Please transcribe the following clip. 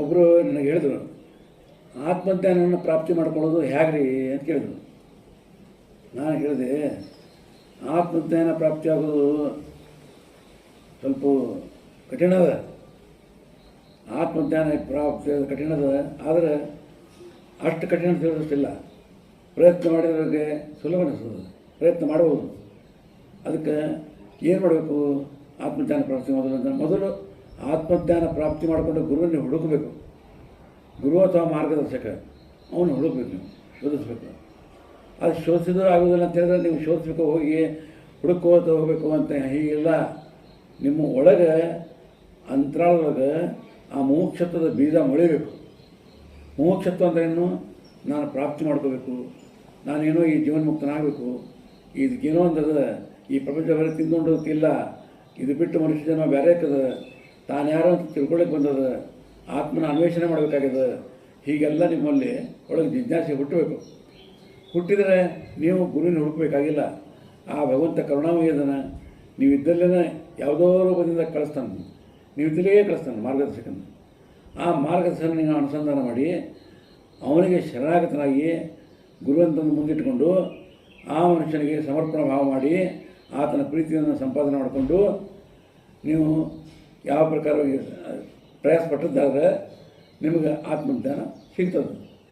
ಒಬ್ಬರು ನನಗೆ ಹೇಳಿದ್ರು, ಆತ್ಮಜ್ಞಾನವನ್ನು ಪ್ರಾಪ್ತಿ ಮಾಡ್ಕೊಳ್ಳೋದು ಹೇಗ್ರಿ ಅಂತ ಕೇಳಿದ್ರು. ನಾನು ಹೇಳಿದೆ, ಆತ್ಮಜ್ಞಾನ ಪ್ರಾಪ್ತಿ ಆಗೋದು ಸ್ವಲ್ಪ ಕಠಿಣ ಅದ ಆತ್ಮಜ್ಞಾನ ಪ್ರಾಪ್ತಿ ಕಠಿಣದ, ಆದರೆ ಅಷ್ಟು ಕಠಿಣ ತಿಳಿದಷ್ಟಿಲ್ಲ. ಪ್ರಯತ್ನ ಮಾಡಿದ್ರಿಗೆ ಸುಲಭ ಅನಿಸ್ತದೆ, ಪ್ರಯತ್ನ ಮಾಡ್ಬೋದು. ಅದಕ್ಕೆ ಏನು ಮಾಡಬೇಕು? ಆತ್ಮಜ್ಞಾನ ಪ್ರಾಪ್ತಿ ಅಂತ ಮೊದಲು ಆತ್ಮಜ್ಞಾನ ಪ್ರಾಪ್ತಿ ಮಾಡಿಕೊಂಡು ಗುರುವನ್ನು ಹುಡುಕಬೇಕು. ಗುರು ಅಥವಾ ಮಾರ್ಗದರ್ಶಕ, ಅವನು ಹುಡುಕಬೇಕು ನೀವು, ಶೋಧಿಸ್ಬೇಕು. ಅದು ಶೋಧಿಸಿದ್ರೂ ಆಗೋದಿಲ್ಲ ಅಂತ ಹೇಳಿದ್ರೆ ನೀವು ಶೋಧಿಸ್ಬೇಕು, ಹೋಗಿ ಹುಡುಕೋತ ಹೋಗಬೇಕು ಅಂತ ಹೀಗೆಲ್ಲ ನಿಮ್ಮ ಒಳಗೆ, ಅಂತರಾಳದೊಳಗೆ ಆ ಮೋಕ್ಷತ್ವದ ಬೀಜ ಮೊಳಿಬೇಕು ಮೋಕ್ಷತ್ವ ಅಂದರೆ ಏನು? ನಾನು ಪ್ರಾಪ್ತಿ ಮಾಡ್ಕೋಬೇಕು, ನಾನೇನೋ ಈ ಜೀವನ್ಮುಕ್ತನಾಗಬೇಕು, ಇದಕ್ಕೇನೋ ಅಂದ್ರೆ ಈ ಪ್ರಪಂಚ ಬೇರೆ ಇಲ್ಲ ಇದು ಬಿಟ್ಟು ಮನುಷ್ಯ ಜನ ಬೇರೆ ಕದ ತಾನು ಯಾರೋ ಅಂತ ತಿಳ್ಕೊಳ್ಳಿಕ್ಕೆ ಬಂದದ, ಆತ್ಮನ ಅನ್ವೇಷಣೆ ಮಾಡಬೇಕಾಗ್ಯದ. ಹೀಗೆಲ್ಲ ನಿಮ್ಮಲ್ಲಿ ಒಳಗೆ ಜಿಜ್ಞಾಸೆ ಹುಟ್ಟಬೇಕು. ಹುಟ್ಟಿದರೆ ನೀವು ಗುರುವಿನ ಹುಡುಕಬೇಕಾಗಿಲ್ಲ. ಆ ಭಗವಂತ ಕರುಣಾಮಯಿ ಅದನ ನೀವು ಇದ್ದಲ್ಲೇ ಯಾವುದೋ ರೂಪದಿಂದ ಕಳಿಸ್ತಾನೆ. ನೀವು ಇದ್ದಲ್ಲೇ ಕಳಿಸ್ತಾನೆ ಮಾರ್ಗದರ್ಶಕನ. ಆ ಮಾರ್ಗದರ್ಶನ ನೀವು ಅನುಸಂಧಾನ ಮಾಡಿ, ಅವನಿಗೆ ಶರಣಾಗತನಾಗಿ ಗುರುವಂತನ ಮುಂದಿಟ್ಟುಕೊಂಡು, ಆ ಮನುಷ್ಯನಿಗೆ ಸಮರ್ಪಣಾ ಭಾವ ಮಾಡಿ, ಆತನ ಪ್ರೀತಿಯನ್ನು ಸಂಪಾದನೆ ಮಾಡಿಕೊಂಡು, ನೀವು ಯಾವ ಪ್ರಕಾರವಾಗಿ ಪ್ರಯಾಸ ಪಟ್ಟದ್ದಾದರೆ ನಿಮಗೆ ಆತ್ಮಜ್ಞಾನ ಸಿಗ್ತದೆ.